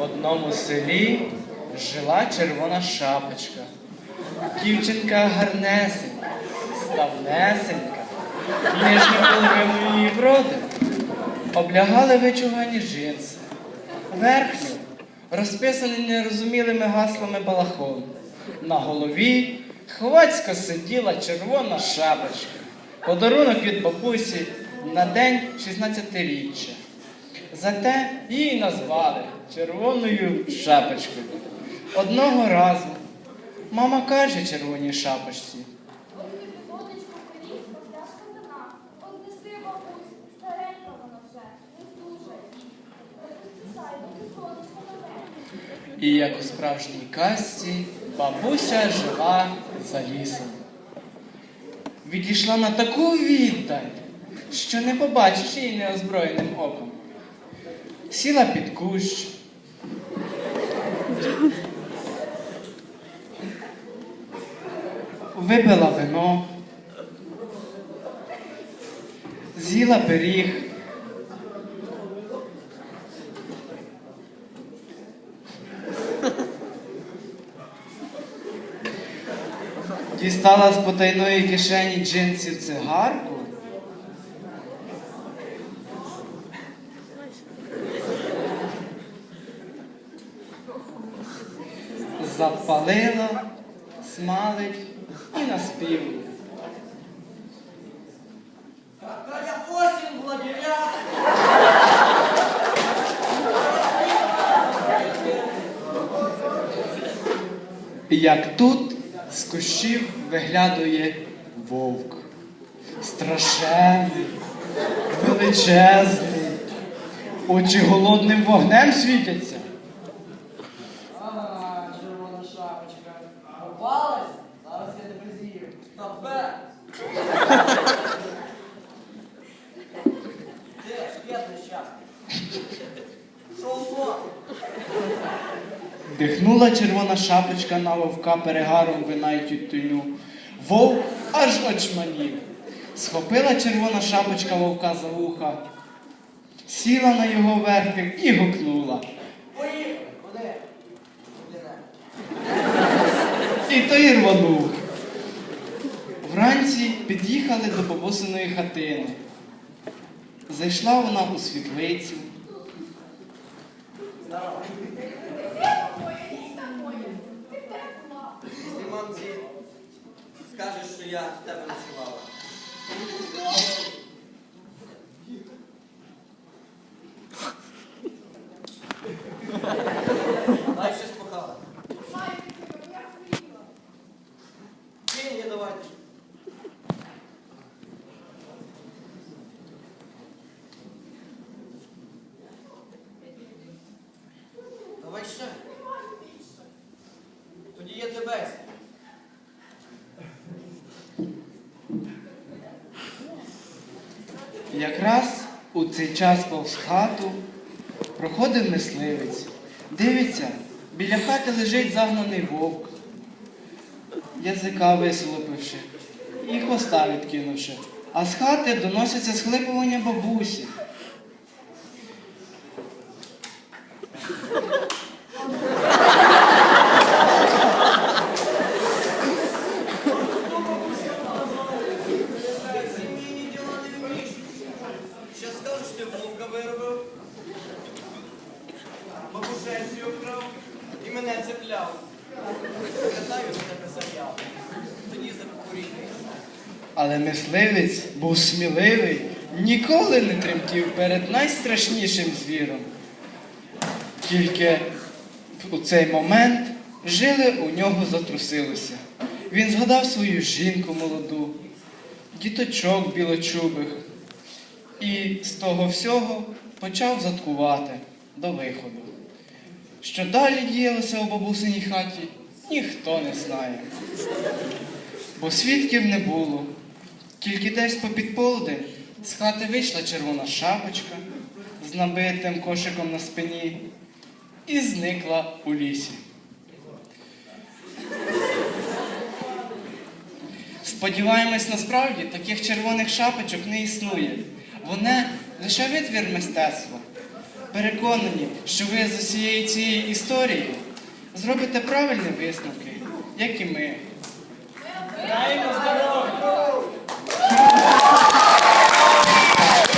одному селі жила червона шапочка. Дівчинка гарнесенька, ставнесенька, ніжню половину її вроди. Облягали вичугані джинси. Верхню розписаний нерозумілими гаслами балахон. На голові хвацько сиділа червона шапочка. Подарунок від бабусі на день 16-річчя. Зате її назвали червоною шапочкою. Одного разу мама каже червоній шапочці. І як у справжній казці бабуся жила за лісом. Відійшла на таку віддаль, що не побачиш її неозброєним оком. Сіла під кущ. Випила вино, з'їла пиріг. Дістала з потайної кишені джинсів цигарку. Запалила, смалить і наспівує. Какая осень в лагерях! І як тут з кущів виглядує вовк. Страшенний, величезний, очі голодним вогнем світяться. Ага, червона шапочка. Попалась? Зараз я тебе з'їм. Тебе! Де ж, нещасний? Дихнула червона шапочка на вовка перегаром вина й тютюню. Вовк аж очманів. Схопила червона шапочка вовка за вуха, сіла на його верхи і гукнула. І той рванув. Вранці під'їхали до бабусиної хатини. Зайшла вона у світлицю. Якщо скажеш, що я в тебе ночувала. Дай щось похавати. Маю тебе, я хворіла. Кинь, не давайте. Давай ще. Тоді я тебе. Якраз у цей час повз хату проходив мисливець. Дивиться, біля хати лежить загнаний вовк, язика вислопивши і хвоста відкинувши. А з хати доносяться схлипування бабусі. Мене цепляв. Пам'ятаю за тебе заяву. Тоді за. Але мисливець був сміливий, ніколи не тремтів перед найстрашнішим звіром. Тільки у цей момент жили у нього затрусилося. Він згадав свою жінку молоду, діточок білочубих, і з того всього почав заткувати до виходу. Що далі діялося у бабусиній хаті, ніхто не знає бо свідків не було. Тільки десь попід полдень з хати вийшла червона шапочка з набитим кошиком на спині і зникла у лісі. Сподіваємось, насправді таких червоних шапочок не існує. Вони лише витвір мистецтва переконані, що ви з усієї цієї історії зробите правильні висновки, як і ми. Даємо здоров'я!